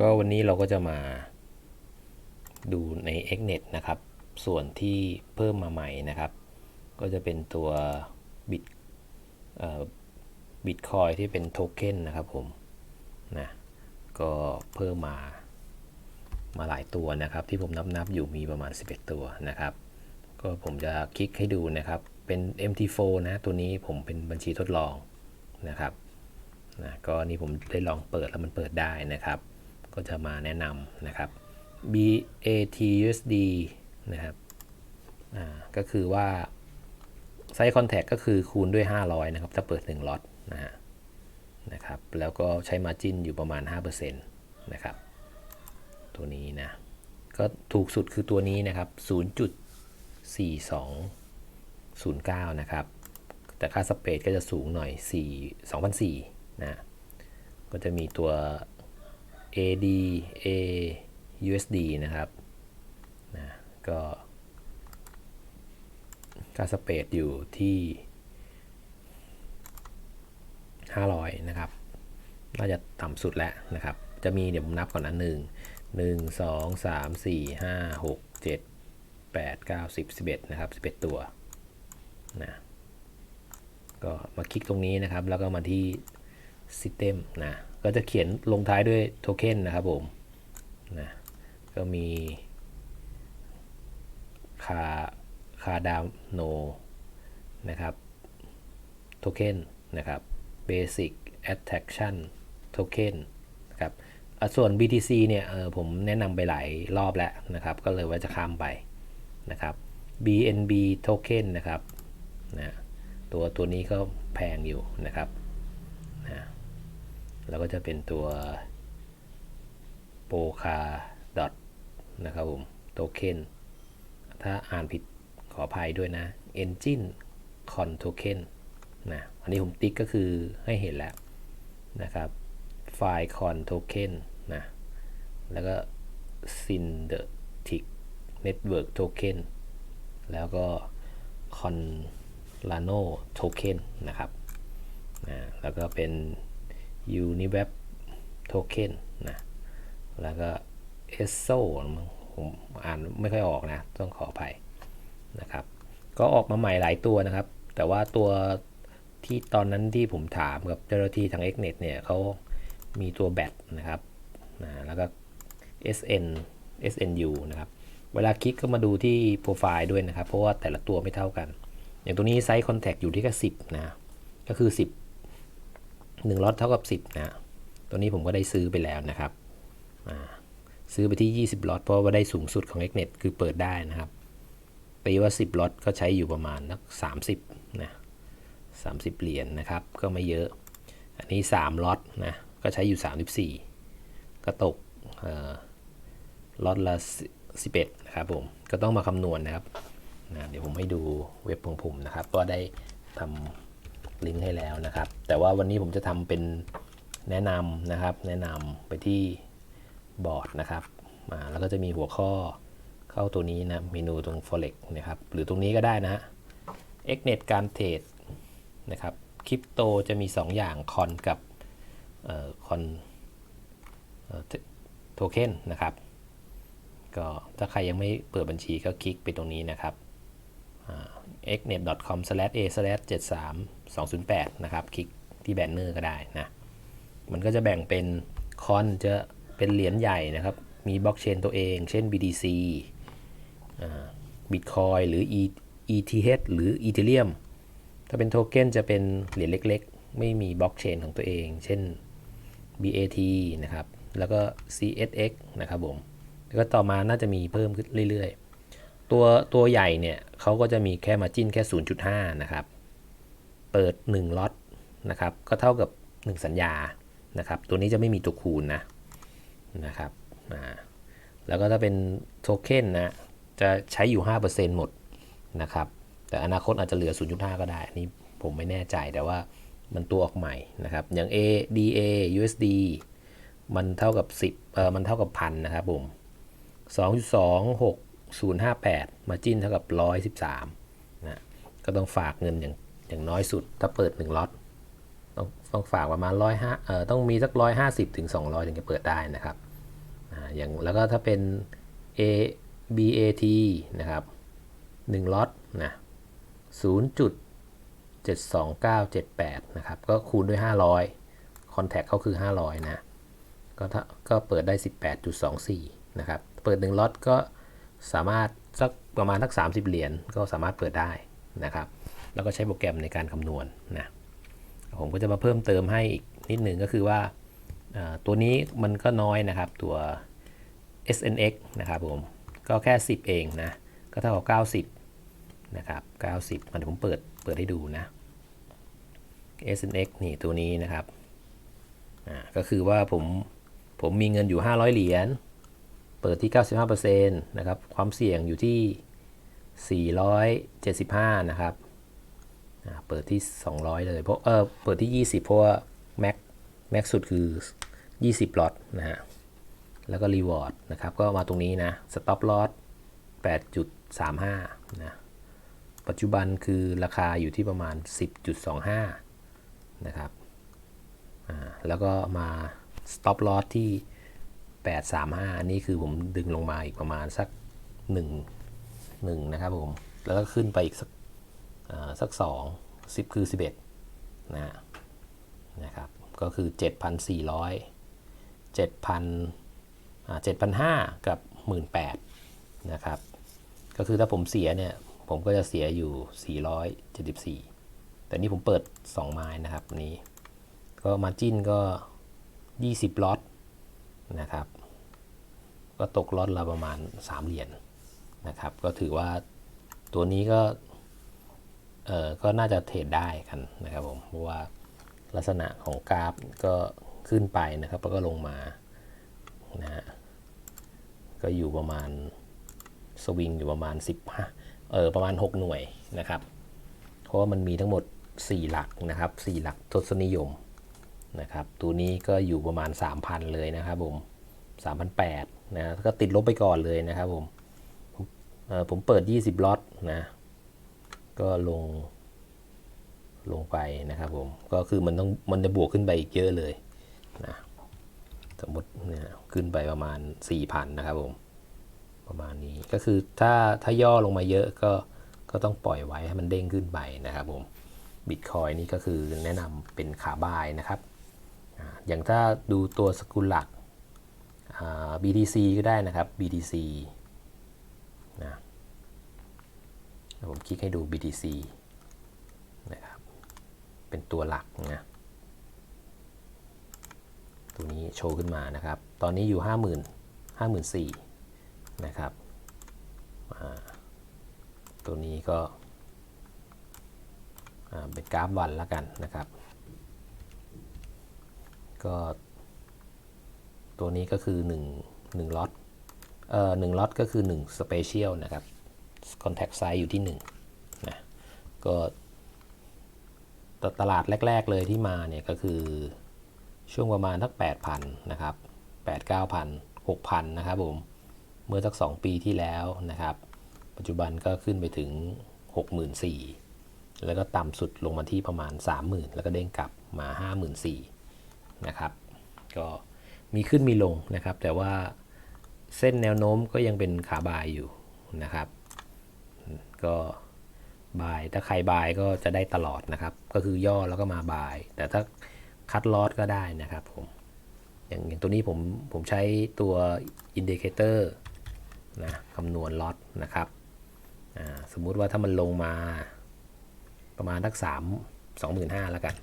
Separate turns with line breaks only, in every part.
ก็วันนี้เราก็จะมาดูใน Xnet นะครับ ส่วนที่เพิ่มมาใหม่นะครับ ก็จะเป็นตัวบิตบิตคอยที่เป็นโทเค็นนะครับผมนะก็เพิ่มมามาหลายตัวนะครับ ที่ผมนับนับอยู่มีประมาณ 11 ตัวนะครับ ก็ผมจะคลิกให้ดูนะครับ เป็น MT4 นะ ตัวนี้ผมเป็นบัญชีทดลองนะครับ นะก็นี่ผมได้ลองเปิดแล้วมันเปิดได้นะครับ ก็จะมาแนะนำนะครับ BATUSD นะครับก็คือว่าไซส์คอนแทคก็คือคูณด้วย 500 นะครับ ถ้าเปิด 1ล็อตนะฮะนะครับ แล้วก็ใช้มาจิ้นอยู่ประมาณ 5%นะครับ ตัวนี้นะ ก็ถูกสุดคือตัวนี้นะครับ 0.4209 นะครับ แต่ค่าสเปซก็จะสูงหน่อย 4 2,004 นะก็จะมีตัว AD A USD นะครับนะก็ค่าสเปซอยู่ที่ 500 นะครับ น่าจะต่ำสุดแล้วนะครับ จะมีเดี๋ยวผมนับก่อนนะหนึ่งหนึ่งสองสามสี่ห้าหกเจ็ดแปดเก้าสิบสิบเอ็ดนะครับสิบเอ็ดตัวนะก็มาคลิกตรงนี้นะครับ แล้วก็มาที่ System นะก็จะเขียนลงท้ายด้วยโทเค็นนะครับผมนะก็มีคาคาดาวโนนะครับโทเค็นนะครับ Basic Attraction Token นะครับอะส่วน BTC เนี่ยเออผมแนะนำไปหลายรอบแล้วนะครับ ก็เลยว่าจะข้ามไปนะครับ BNB Token นะครับนะตัวตัวนี้ก็แพงอยู่นะครับ แล้วก็จะเป็นตัว p o k a dot นะครับผม Token ถ้าอ่านผิดขออภัยด้วยนะ Engine Con Token นะอันนี้ผมติ๊กก็คือให้เห็นแล้วนะครับไฟล์คอนโทเค็นนะแล้วก็ Synthetic Network Token แล้วก็ Conlano Token นะครับนะแล้วก็เป็น Uniweb Token นะ แล้วก็ ESO ผมอ่านไม่ค่อยออกนะ ต้องขออภัยนะครับ ก็ออกมาใหม่หลายตัวนะครับ แต่ว่าตัวที่ตอนนั้นที่ผมถามกับเจ้าหน้าที่ทาง Xnet เนี่ยเขามีตัวแบตนะครับนะแล้วก็ SN SNU นะครับ เวลาคลิกก็มาดูที่โปรไฟล์ด้วยนะครับ เพราะว่าแต่ละตัวไม่เท่ากัน อย่างตัวนี้ไซส์คอนแทคอยู่ที่แค่10 นะ ก็คือ 10 1ล็อตเท่ากับ 10 นะตัวนี้ผมก็ได้ซื้อไปแล้วนะครับ ซื้อไปที่ 20ล็อตเพราะว่าได้สูงสุดของ Xnet คือเปิดได้นะครับตีว่า 10ล็อตก็ใช้อยู่ประมาณนัก30นะ30 เหรียญนนะครับ ก็ไม่เยอะ อันนี้ 3ล็อตนะ ก็ใช้อยู่ 34 ก็ตกล็อตละ 11 นะครับผม ก็ต้องมาคำนวณนะครับนะเดี๋ยวผมให้ดูเว็บของผมนะครับ ก็ได้ทำ ลิงก์ให้แล้วนะครับ แต่ว่าวันนี้ผมจะทำเป็นแนะนำนะครับ แนะนำไปที่บอร์ดนะครับมาแล้วก็จะมีหัวข้อเข้าตัวนี้นะเมนูตรง forex นะครับ หรือตรงนี้ก็ได้นะฮะ xnet การเทรดนะครับคริปโตจะมี 2 อย่างคอนกับคอนโทเค็นนะครับ ก็ถ้าใครยังไม่เปิดบัญชีก็คลิกไปตรงนี้นะครับ xnet.com a 73 208 นะครับ คลิกที่แบนเนอร์ก็ได้นะ มันก็จะแบ่งเป็นคอนจะเป็นเหรียญใหญ่นะครับ มีบล็อกเชนตัวเอง เช่น BTC Bitcoin หรือ ETH หรือ Ethereum ถ้าเป็นโทเค็นจะเป็นเหรียญเล็กๆ ไม่มีบล็อกเชนของตัวเอง เช่น BAT นะครับ แล้วก็ CSX นะครับผม แล้วก็ต่อมาน่าจะมีเพิ่มขึ้นเรื่อยๆ ตัวตัวใหญ่เนี่ยเขาก็จะมีแค่มาจิ้นแค่ 0.5 นะครับ เปิด 1ล็อตนะครับ ก็เท่ากับ 1 สัญญานะครับ ตัวนี้จะไม่มีตัวคูณนะนะครับแล้วก็ถ้าเป็นโทเค็นนะจะใช้อยู่ 5%หมดนะครับ แต่อนาคตอาจจะเหลือ 0.5 ก็ได้ อันนี้ผมไม่แน่ใจแต่ว่ามันตัวออกใหม่นะครับ อย่าง ADA USD มันเท่ากับ 10เออมันเท่ากับพันนะครับผม 058 มาจิ้นเท่ากับ 113นะก็ต้องฝากเงินอย่างอย่างน้อยสุด ถ้าเปิด 1ล็อตต้องต้องฝากประมาณร้อยห้าเอ่อต้องมีสักร้อยห้าสิบถึงสองร้อยถึงจะเปิดได้นะครับอ่าอย่างแล้วก็ถ้าเป็น A B A T นะครับหนึ่งล็อตนะศูนย์จุดเจ็ดสองเก้าเจ็ดแปดนะครับก็คูณด้วยห้าร้อยคอนแทคเขาคือห้าร้อยนะก็ถ้าก็เปิดได้18.24นะครับเปิด1ล็อตก็ สามารถสักประมาณสัก 30 เหรียญก็สามารถเปิดได้นะครับ แล้วก็ใช้โปรแกรมในการคำนวณนะผมก็จะมาเพิ่มเติมให้อีกนิดหนึ่งก็คือว่าอ่าตัวนี้มันก็น้อยนะครับตัว SNX นะครับผม ก็แค่ 10 เองนะ ก็เท่ากับ 90 นะครับ 90มันผมเปิดเปิดให้ดูนะ SNX นี่ตัวนี้นะครับ อ่า ก็คือว่าผม ผมมีเงินอยู่ 500 เหรียญ เปิดที่ 95%นะครับความเสี่ยงอยู่ที่ 475 นะครับเปิดที่ 200 เลยเพราะเออเปิดที่ 20 เพราะว่าแม็กแม็กสุดคือ 20 ลอตนะฮะแล้วก็รีวอร์ดนะครับก็มาตรงนี้นะสต็อปลอต8.35 นะปัจจุบันคือราคาอยู่ที่ประมาณ 10.25 นะครับแล้วก็มา stop loss ที่ 835 อันนี้คือผมดึงลงมาอีกประมาณสัก 1 1 นะครับผม แล้วก็ขึ้นไปอีกสักอ่าสัก 2 10 คือ 11 นะนะครับ ก็คือ 7,400 7,000อ่า7,500 กับ 18,000 นะครับ ก็คือถ้าผมเสียเนี่ย ผมก็จะเสียอยู่ 474แต่นี่ผมเปิด 2 ไม้นะครับนนี้ ก็มาจิ้นก็ 20ล็อต นะครับ ก็ตกล็อตละประมาณ 3 เหรียญนะครับ ก็ถือว่าตัวนี้ก็เออก็น่าจะเทรดได้กันนะครับผม เพราะว่าลักษณะของกราฟก็ขึ้นไปนะครับ แล้วก็ลงมานะฮะก็อยู่ประมาณสวิงอยู่ประมาณ 15เออประมาณ 6 หน่วยนะครับ เพราะว่ามันมีทั้งหมด 4 หลักนะครับ 4 หลักทศนิยม นะครับตัวนี้ก็อยู่ประมาณ 3,000 เลยนะครับผม3,800นะก็ติดลบไปก่อนเลยนะครับผมผมเปิด 20 ล็อตนะก็ลงลงไปนะครับผมก็คือมันต้องมันจะบวกขึ้นไปอีกเยอะเลยนะสมมติเนี่ยขึ้นไปประมาณ 4,000 นะครับผมประมาณนี้ก็คือถ้าถ้าย่อลงมาเยอะก็ก็ต้องปล่อยไว้ให้มันเด้งขึ้นไปนะครับผมบิตคอยนี่ก็คือแนะนำเป็นขาบายนะครับ อย่างถ้าดูตัวสกุลหลัก BTC ก็ได้นะครับ BTC นะผมคลิกให้ดู BTC นะครับ เป็นตัวหลักนะ ตัวนี้โชว์ขึ้นมานะครับ ตอนนี้อยู่ 50,000 54,000นะครับ ตัวนี้ก็เป็นกราฟวันแล้วกันนะครับ ก็ ตัวนี้ก็คือ1 1ล็อตเอ่อ1ล็อตก็คือ1 Special นะครับ Contact Size อยู่ที่1นะก็ตตลาดแรก ๆ เลยที่มาเนี่ยก็คือช่วงประมาณทัก8,000 นะครับ 8 9,000 6,000 นะครับผม เมื่อสัก 2 ปีที่แล้วนะครับ ปัจจุบันก็ขึ้นไปถึง 64,000 แล้วก็ต่ำสุดลงมาที่ประมาณ 30,000 แล้วก็เด้งกลับมา 54,000 นะครับ ก็มีขึ้นมีลงนะครับ แต่ว่าเส้นแนวโน้มก็ยังเป็นขาบายอยู่นะครับ ก็บาย ถ้าใครบายก็จะได้ตลอดนะครับ ก็คือย่อแล้วก็มาบาย แต่ถ้าคัดลอสก็ได้นะครับผม อย่างอย่างตัวนี้ผมผมใช้ตัวอินดิเคเตอร์นะคำนวณล็อตนะครับสมมุติว่าถ้ามันลงมาประมาณทักสามสองหมื่นห้าแล้วกัน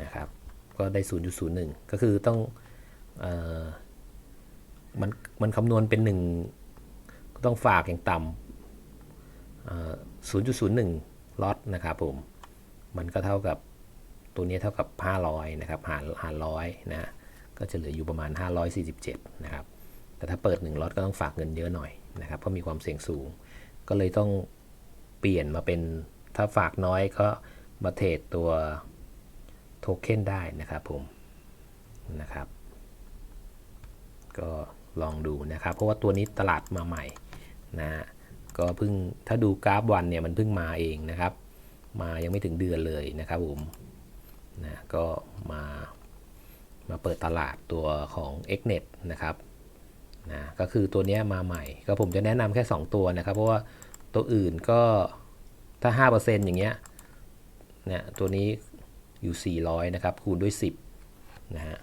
นะครับ ก็ได้ 0.01 ก็คือต้องอมันมันคำนวณเป็น 1 ก็ต้องฝากอย่างต่ำเอ่อ0.01ล็อตนะครับผม มันก็เท่ากับตัวนี้เท่ากับ 500 นะครับ หารหารร้อยนะก็จะเหลืออยู่ประมาณ 547 นะครับ แต่ถ้าเปิด 1ล็อตก็ต้องฝากเงินเยอะหน่อยนะครับ เพราะมีความเสี่ยงสูง ก็เลยต้องเปลี่ยนมาเป็นถ้าฝากน้อยก็มาเทรดตัว โทเค็นได้นะครับผมนะครับ ก็ลองดูนะครับ เพราะว่าตัวนี้ตลาดมาใหม่นะก็เพิ่งถ้าดูกราฟวันเนี่ยมันเพิ่งมาเองนะครับ มายังไม่ถึงเดือนเลยนะครับผมนะก็มามาเปิดตลาดตัวของ Xnet นะครับนะก็คือตัวนี้มาใหม่ ก็ผมจะแนะนำแค่ 2 ตัวนะครับ เพราะว่าตัวอื่นก็ถ้า 5%อย่างเงี้ยเนี่ยตัวนี้ อยู่ 400 นะครับ คูณด้วย 10 นะฮะ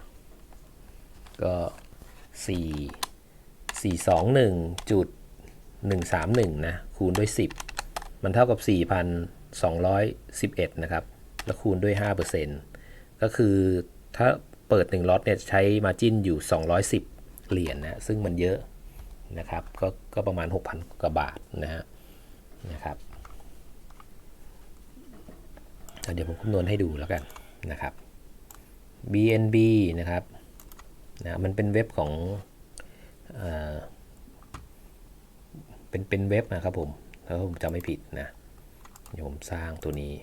ก็ 4 421.131 นะ คูณด้วย 10 มันเท่ากับ 4,211 นะครับ แล้วคูณด้วย 5%ก็คือถ้าเปิด 1ล็อตเนี่ยใช้มาจิ้นอยู่ 210 เหรียญนะซึ่งมันเยอะนะครับ ก็ก็ประมาณ 6,000 กว่าบาทนะฮะนะครับ เดี๋ยวผมคำนวณให้ดูแล้วกันนะครับ BNB นะครับนะมันเป็นเว็บของเอเป็นเป็นเว็บนะครับผมถ้าผมจำไม่ผิดนะเดี๋ยวผมสร้างตัวนี้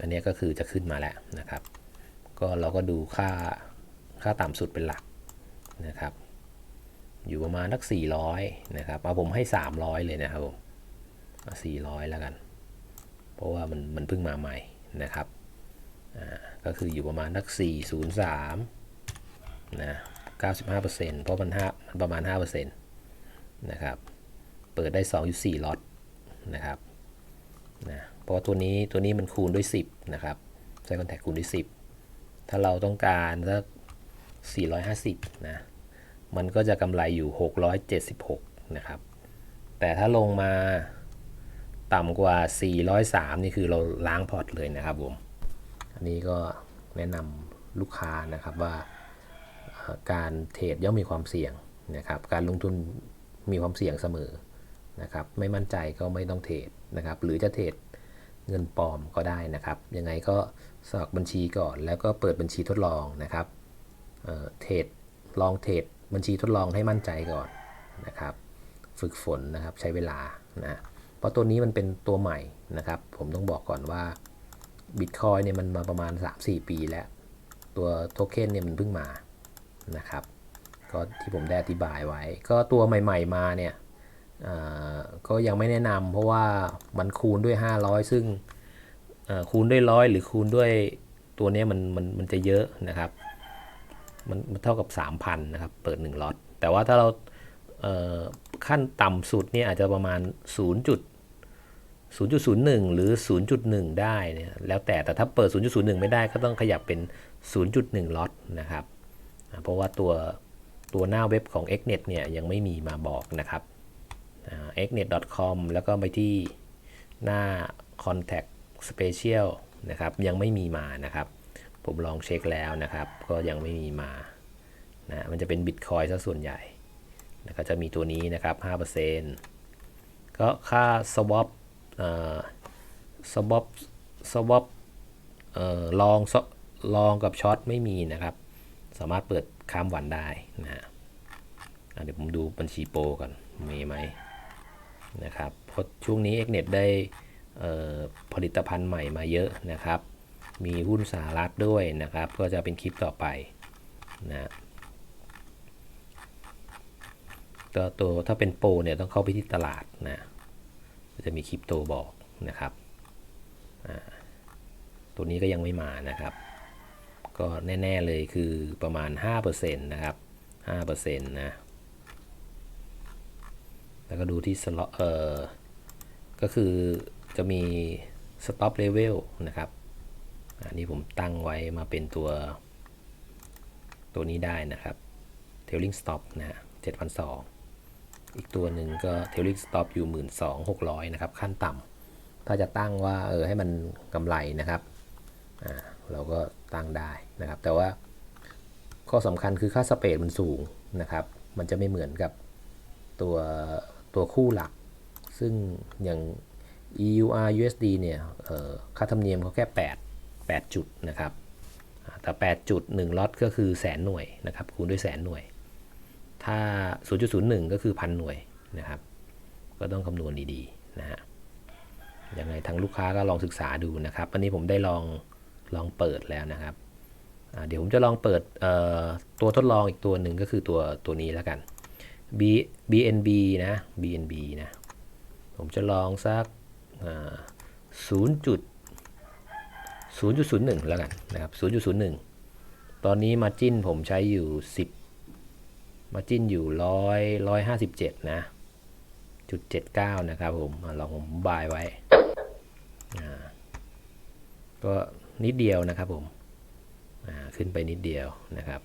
อันนี้ก็คือจะขึ้นมาแล้วนะครับ ก็เราก็ดูค่าค่าต่ำสุดเป็นหลักนะครับ อยู่ประมาณนัก400นะครับเอาผมให้ 300 เลยนะครับผม400 แล้วกัน เพราะว่ามันมันเพิ่งมาใหม่นะครับก็คืออยู่ประมาณนัก 403 นะ 95%เพราะมัน5มันประมาณ 5%นะครับ เปิดได้ 2.4ล็อตนะครับ นะ เพราะว่าตัวนี้ตัวนี้มันคูณด้วย 10 นะครับ ใช้คอนแทคคูณด้วย 10 ถ้าเราต้องการสัก 450 นะ มันก็จะกำไรอยู่ 676 นะครับ แต่ถ้าลงมา ต่ำกว่า 403 นี่คือเราล้างพอร์ตเลยนะครับผม อันนี้ก็แนะนำลูกค้านะครับว่าการเทรดย่อมมีความเสี่ยงนะครับ การลงทุนมีความเสี่ยงเสมอนะครับ ไม่มั่นใจก็ไม่ต้องเทรดนะครับ หรือจะเทรดเงินปลอมก็ได้นะครับ ยังไงก็สมัครบัญชีก่อน แล้วก็เปิดบัญชีทดลองนะครับเเทรดลองเทรดบัญชีทดลองให้มั่นใจก่อนนะครับ ฝึกฝนนะครับใช้เวลานะ เพราะตัวนี้มันเป็นตัวใหม่นะครับ ผมต้องบอกก่อนว่า Bitcoin เนี่ยมันมาประมาณ 3-4 ปีแล้ว ตัวโทเค็นเนี่ยมันเพิ่งมานะครับ ก็ที่ผมได้อธิบายไว้ ก็ตัวใหม่ๆมาเนี่ยก็ยังไม่แนะนำเพราะว่ามันคูณด้วย 500 ซึ่งเอ่อคูณด้วยร้อยหรือคูณด้วยตัวเนี้ยมันมันมันจะเยอะนะครับ มันมันเท่ากับ 3,000นะครับเปิด1ล็อตแต่ว่าถ้าเราเขั้นต่ำสุดเนี่ยอาจจะประมาณ 0. จุด0.01 หรือ 0.1 ได้เนี่ยแล้วแต่แต่ถ้าเปิด 0.01 ไม่ได้ก็ต้องขยับเป็น 0.1 ล็อตนะครับ เพราะว่าตัวตัวหน้าเว็บของ xnet เนี่ยยังไม่มีมาบอกนะครับอ่า xnet.com แล้วก็ไปที่หน้า contact special นะครับยังไม่มีมานะครับ ผมลองเช็คแล้วนะครับ ก็ยังไม่มีมานะมันจะเป็น Bitcoin ซะส่วนใหญ่นะก็จะมีตัวนี้นะครับ 5%ก็ค่า swap เอ่อ swap swap เอ่อลองลองกับช็อตไม่มีนะครับ สามารถเปิดข้ามวันได้นะฮะเดี๋ยวผมดูบัญชีโปรก่อนมีไหมนะครับเพราะช่วงนี้ Xnet ได้ผลิตภัณฑ์ใหม่มาเยอะนะครับ มีหุ้นสหรัฐด้วยนะครับ ก็จะเป็นคลิปต่อไปนะก็ตัวถ้าเป็นโปรเนี่ยต้องเข้าไปที่ตลาดนะ จะมีคลิปโตบอกนะครับตัวนี้ก็ยังไม่มานะครับ ก็แน่ ๆ เลยคือประมาณ 5%นะครับ5%นะแล้วก็ดูที่สล็อตเออก็คือจะมี stop level นะครับ อันนี้ผมตั้งไว้มาเป็นตัว ตัวนี้ได้นะครับ tailing stop นะฮะ7,200 อีกตัวหนึ่งก็ tailing stop อยู่ 12,600 นะครับ ขั้นต่ำถ้าจะตั้งว่าเออให้มันกำไรนะครับอ่าเราก็ตั้งได้นะครับ แต่ว่าข้อสำคัญคือค่าสเปดมันสูงนะครับ มันจะไม่เหมือนกับตัวตัวคู่หลัก ซึ่งอย่าง EUR USD เนี่ยออค่าธรรมเนียมเขาแค่ 8 8 จุดนะครับอ่แต่ 8 จุด 1ล็อตก็คือแสนหน่วยนะครับ คูณด้วยแสนหน่วย ถ้า 0.01 ก็คือพันหน่วยนะครับ ก็ต้องคำนวณดีๆนะฮะยังไงทางลูกค้าก็ลองศึกษาดูนะครับอันนี้ผมได้ลองลองเปิดแล้วนะครับ เดี๋ยวผมจะลองเปิดตัวทดลองอีกตัวหนึ่งก็คือตัวตัวนี้แล้วกัน B BNB นะ BNB นะ ผมจะลองสักศูนย์จุด0.01 แล้วกันนะครับ 0.01 ตอนนี้มาจิ้นผมใช้อยู่ 10 มาจิ้นอยู่ร้อยร้อยห้าสิบเจ็ดนะจุดเจ็ดเก้านะครับผมอลองผมบายไว้ก็นิดเดียวนะครับผมขึ้นไปนิดเดียวนะครับ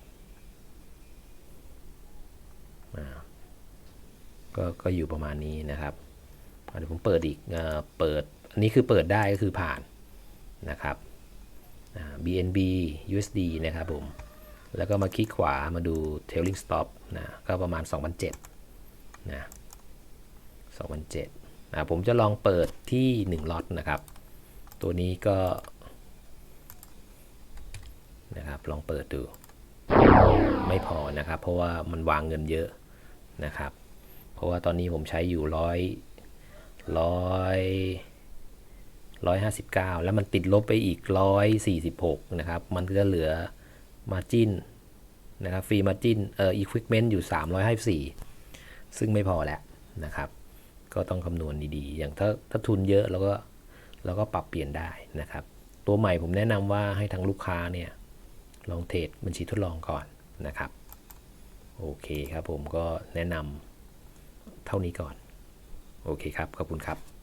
ก็ก็อยู่ประมาณนี้นะครับเดี๋ยวผมเปิดอีกเอเปิดอันนี้คือเปิดได้ก็คือผ่านนะครับอ่า BNB USD นะครับผม แล้วก็มาคลิกขวามาดู tailing stop นะก็ประมาณ 2,007นะ2,007นะผมจะลองเปิดที่1ล็อตนะครับ ตัวนี้ก็นะครับลองเปิดดู ไม่พอนะครับ เพราะว่ามันวางเงินเยอะนะครับ เพราะว่าตอนนี้ผมใช้อยู่ร้อยร้อยร้อยห้าสิบเก้าแล้วมันติดลบไปอีกร้อยสี่สิบหกนะครับ มันก็เหลือ มาจินนะครับฟรีมาจินเอ่ออีควิปเมนต์อยู่ 354 ซึ่งไม่พอแล้วนะครับ ก็ต้องคำนวณดีๆ อย่างถ้าถ้าทุนเยอะเราก็เราก็ปรับเปลี่ยนได้นะครับ ตัวใหม่ผมแนะนำว่าให้ทางลูกค้าเนี่ย ลองเทรดบัญชีทดลองก่อนนะครับ โอเคครับผมก็แนะนำเท่านี้ก่อน โอเคครับ ขอบคุณครับ